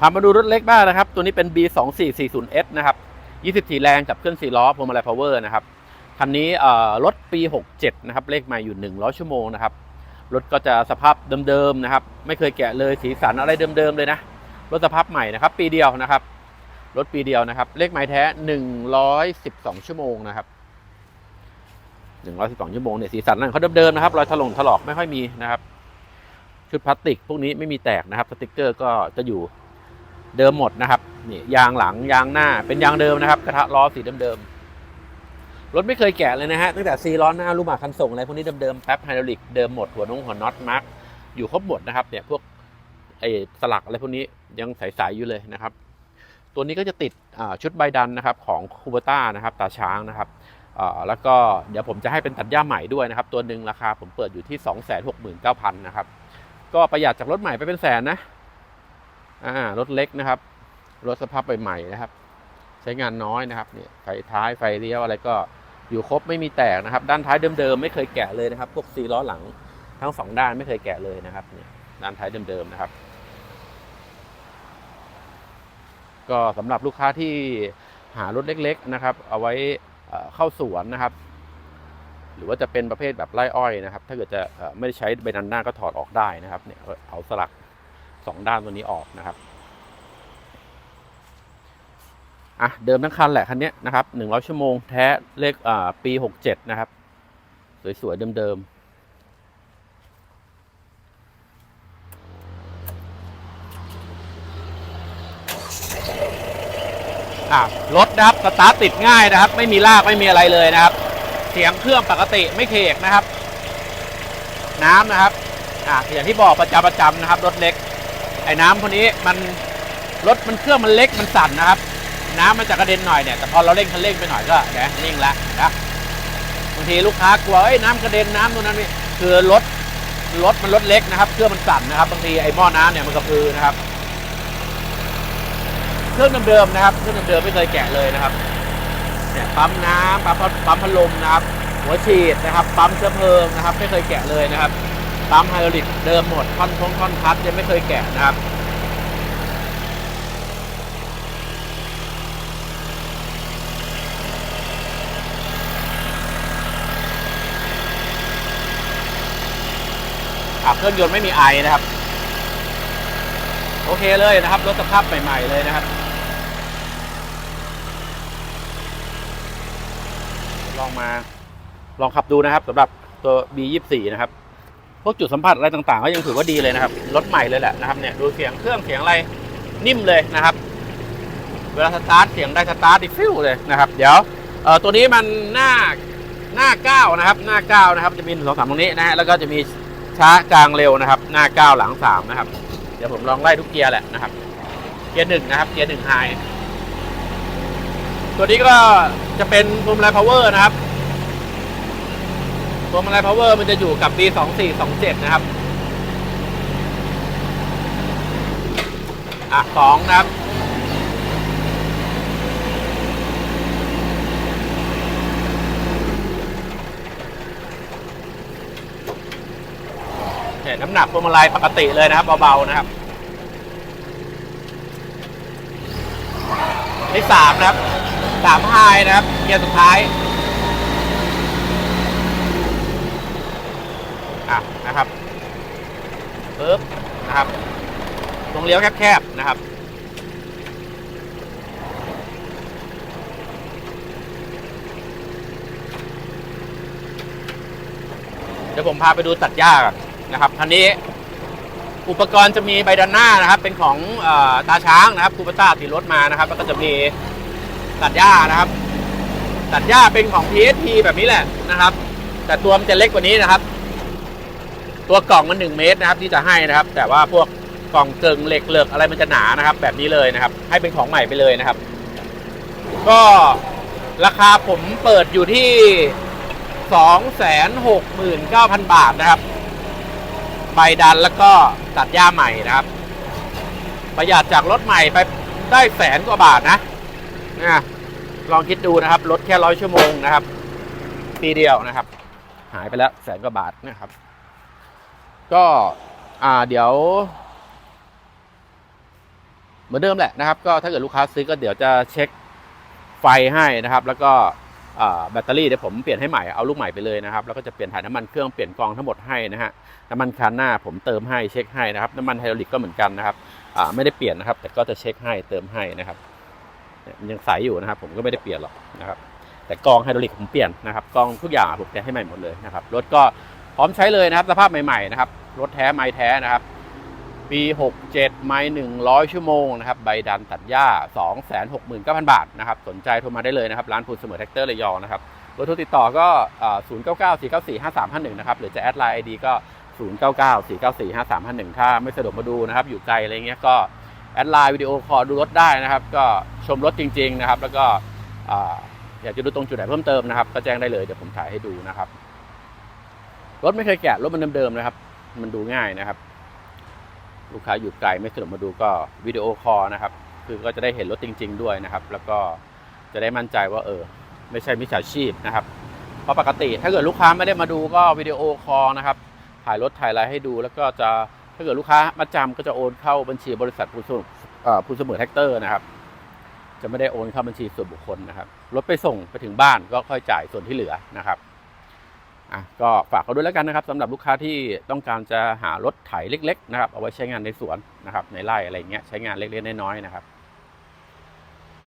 พามาดูรถเล็กบ้างนะครับ ตัวนี้เป็น B2440S นะครับ 24 แรงกับเครื่อง4ล้อพวงมาลัยพาวเวอร์นะครับ คันนี้รถปี 67 นะครับ เลขมาอยู่ 100 ชั่วโมงนะครับ รถก็จะสภาพเดิมๆนะครับ ไม่เคยแกะเลยสีสันอะไรเดิมๆเลยนะ รถสภาพใหม่นะครับ ปีเดียวนะครับ รถปีเดียวนะครับ เลขไม้แท้ 112 ชั่วโมงนะครับ 112 ชั่วโมงเนี่ยสีสันนั่นเขาเดิมๆนะครับ รอยถลงถลอกไม่ค่อยมีนะครับ ชุดพลาสติกพวกนี้ไม่มีแตกนะครับ สติกเกอร์ก็จะอยู่ เดิมหมดนะครับนี่ยางหลังยางหน้าเป็นยางเดิมนะครับ กระทะล้อสีเดิมๆรถไม่เคยแกะเลยนะฮะตั้งแต่ซีล้อหน้าลูกหมากคันส่งอะไรพวกนี้เดิมๆแป๊บไฮดรอลิกเดิมหมดหัวนงหัวน็อตมาร์กอยู่ครบหมดนะครับเนี่ยพวกไอ้สลักอะไรพวกนี้ยังใสๆอยู่เลยนะครับ ตัวนี้ก็จะติดชุดใบดันนะครับของคูเบต้านะครับตาช้างนะครับแล้วก็เดี๋ยวผมจะให้เป็นตัดหญ้าใหม่ด้วยนะครับ ตัวหนึ่งราคาผมเปิดอยู่ที่ 269,000นะครับก็ประหยัดจากรถใหม่ไปเป็นแสนนะ อ่ารถเล็กนะครับ รถสภาพใหม่ๆนะครับ ใช้งานน้อยนะครับเนี่ยไฟท้ายไฟเลี้ยวอะไรก็อยู่ครบไม่มีแตกนะครับ ด้านท้ายเดิมๆไม่เคยแกะเลยนะครับ พวกซีล้อหลังทั้งสองด้านไม่เคยแกะเลยนะครับเนี่ยด้านท้ายเดิมๆนะครับ ก็สำหรับลูกค้าที่หารถเล็ก ๆนะครับ เอาไว้เข้าสวนนะครับ หรือว่าจะเป็นประเภทแบบไร่อ้อยนะครับ ถ้าเกิดจะไม่ได้ใช้ใบนันหน้าก็ถอดออกได้นะครับเนี่ยเอาสลัก สองด้านตัวนี้ออกนะครับอะเดิมทั้งคันแหละคันนี้นะครับหนึ่งร้อยชั่วโมงแท้เลขอ่าปีหกเจ็ดนะครับ สวย ๆ เดิมๆอะรถนะครับสตาร์ทติดง่ายนะครับ ไม่มีลากไม่มีอะไรเลยนะครับ เสียงเครื่องปกติไม่เคกนะครับ น้ำนะครับอ่าอย่างที่บอกประจำประจำนะครับ รถเล็ก ไอ้น้ำพวกนี้มันรถมันเครื่องมันเล็กมันสั่นนะครับ น้ำมันจะกระเด็นหน่อยเนี่ยแต่พอเราเร่งคันเร่งไปหน่อยก็นะนิ่งแล้วนะบางทีลูกค้ากลัวเอ้ยน้ำกระเด็นน้ำตรงนั้นนี่คือรถรถมันรถเล็กนะครับ เครื่องมันสั่นนะครับบางทีไอ้หม้อน้ำเนี่ยมันกระพือนะครับ เครื่องเดิมๆนะครับ เครื่องเดิมๆไม่เคยแกะเลยนะครับเนี่ยปั๊มน้ำปั๊มปั๊มพัดลมนะครับ หัวฉีดนะครับ ปั๊มเชื้อเพลิงนะครับ ไม่เคยแกะเลยนะครับ ปั๊มไฮดรอลิกเดิมหมดท่อนทงท่อนคัดยังไม่เคยแกะนะครับเครื่องยนต์ไม่มีไอนะครับ โอเคเลยนะครับรถสภาพใหม่ ๆ เลยนะครับ ลองมาลองขับดูนะครับสำหรับตัว B24 นะครับ วกจุดสัมผัสอะไรต่างๆ ก็ยังถือว่าดีเลยนะครับ รถใหม่เลยแหละนะครับเนี่ยดูเสียงเครื่องเสียงอะไรนิ่มเลยนะครับ เวลาสตาร์ทเสียงได้สตาร์ทดิฟิวเลยนะครับ เดี๋ยวเอ่อตัวนี้มันหน้าหน้าเก้านะครับหน้าเก้านะครับจะมีหนึ่งสองสามตรงนี้นะฮะแล้วก็จะมีช้ากลางเร็วนะครับ หน้าเก้าหลังสามนะครับเดี๋ยวผมลองไล่ทุกเกียร์แหละนะครับ เกียร์หนึ่งนะครับ เกียร์หนึ่งไฮตัวนี้ก็จะเป็นพวงมาลัยพาวเวอร์นะครับ วงมาลัยพาวเวอร์มันจะอยู่กับ B2427 นะครับ อะสองนะครับเนี่ยน้ำหนักพวงมาลัยปกติเลยนะครับเบาๆนะครับที่สามนะครับสามไฮนะครับเกียร์สุดท้าย อะนะครับ ปึ๊บนะครับตรงเลี้ยวแคบๆนะครับ เดี๋ยวผมพาไปดูตัดหญ้าก่อนนะครับคันนี้อุปกรณ์จะมีใบดันหน้านะครับ เป็นของออตาช้างนะครับคูปต้าติดรถมานะครับ แล้วก็จะมีตัดหญ้านะครับ ตัดหญ้าเป็นของ PSP แบบนี้แหละนะครับ แต่ตัวมันจะเล็กกว่านี้นะครับ ตัวกล่องมันหนึ่งเมตรนะครับที่จะให้นะครับ แต่ว่าพวกกล่องเกิงเหล็กเหลือกอะไรมันจะหนานะครับ แบบนี้เลยนะครับ ให้เป็นของใหม่ไปเลยนะครับ ก็ราคาผมเปิดอยู่ที่สองแสนหกหมื่นเก้าพันบาทนะครับ ใบดันแล้วก็ตัดหญ้าใหม่นะครับ ประหยัดจากรถใหม่ไปได้แสนกว่าบาทนะนะลองคิดดูนะครับ รถแค่ร้อยชั่วโมงนะครับ ปีเดียวนะครับ หายไปแล้วแสนกว่าบาทนะครับ ก็อ่าเดี๋ยว เหมือนเดิมแหละนะครับ ก็ถ้าเกิดลูกค้าซื้อก็เดี๋ยวจะเช็คไฟให้นะครับ แล้วก็แบตเตอรี่เดี๋ยวผมเปลี่ยนให้ใหม่เอาลูกใหม่ไปเลยนะครับแล้วก็จะเปลี่ยนถ่ายน้ำมันเครื่องเปลี่ยนกองทั้งหมดให้นะฮะน้ำมันคันหน้าผมเติมให้เช็คให้นะครับน้ำมันไฮดรอลิกก็เหมือนกันนะครับไม่ได้เปลี่ยนนะครับ แต่ก็จะเช็คให้เติมให้นะครับยังใสอยู่นะครับ ผมก็ไม่ได้เปลี่ยนหรอกนะครับ แต่กองไฮดรอลิกผมเปลี่ยนนะครับกองทุกอย่างผมเปลี่ยนให้ใหม่หมดเลยนะครับรถก็ พร้อมใช้เลยนะครับ สภาพใหม่ๆนะครับ รถแท้ไม้แท้นะครับ ปี 67 ไม้ 100 ชั่วโมงนะครับ ใบดันตัดหญ้า 269,000 บาทนะครับ สนใจโทรมาได้เลยนะครับ ร้านพูนเสมอแท็กเตอร์ระยองนะครับเบอร์โทรติดต่อก็อ่า099 494 5351 นะครับ หรือจะแอดไลน์ไอดีก็ 099 494 5351 ถ้าไม่สะดวกมาดูนะครับ อยู่ไกลอะไรเงี้ยก็แอดไลน์วิดีโอคอลดูรถได้นะครับ ก็ชมรถจริง ๆ นะครับ แล้วก็อ่าอยากจะดูตรงจุดไหนเพิ่มเติมนะครับ ก็แจ้งได้เลย เดี๋ยวผมถ่ายให้ดูนะครับ รถไม่เคยแกะรถมันเดิมๆนะครับ มันดูง่ายนะครับ ลูกค้าอยู่ไกลไม่สะดวกมาดูก็วิดีโอคอลนะครับ คือก็จะได้เห็นรถจริง ๆ ด้วยนะครับ แล้วก็จะได้มั่นใจว่าเออ ไม่ใช่มิจฉาชีพนะครับ เพราะปกติถ้าเกิดลูกค้าไม่ได้มาดูก็วิดีโอคอลนะครับถ่ายรถถ่ายอะไรให้ดู แล้วก็จะถ้าเกิดลูกค้ามาจำก็จะโอนเข้าบัญชีบริษัทผู้สมเอ่อผู้เสมอแท็กเตอร์นะครับ จะไม่ได้โอนเข้าบัญชีส่วนบุคคลนะครับรถไปส่งไปถึงบ้านก็ค่อยจ่ายส่วนที่เหลือนะครับ อะก็ฝากเขาด้วยแล้วกันนะครับสำหรับลูกค้าที่ต้องการจะหารถไถเล็ก ๆ นะครับ เอาไว้ใช้งานในสวนนะครับในไร่อะไรเงี้ยใช้งานเล็กๆน้อยๆนะครับ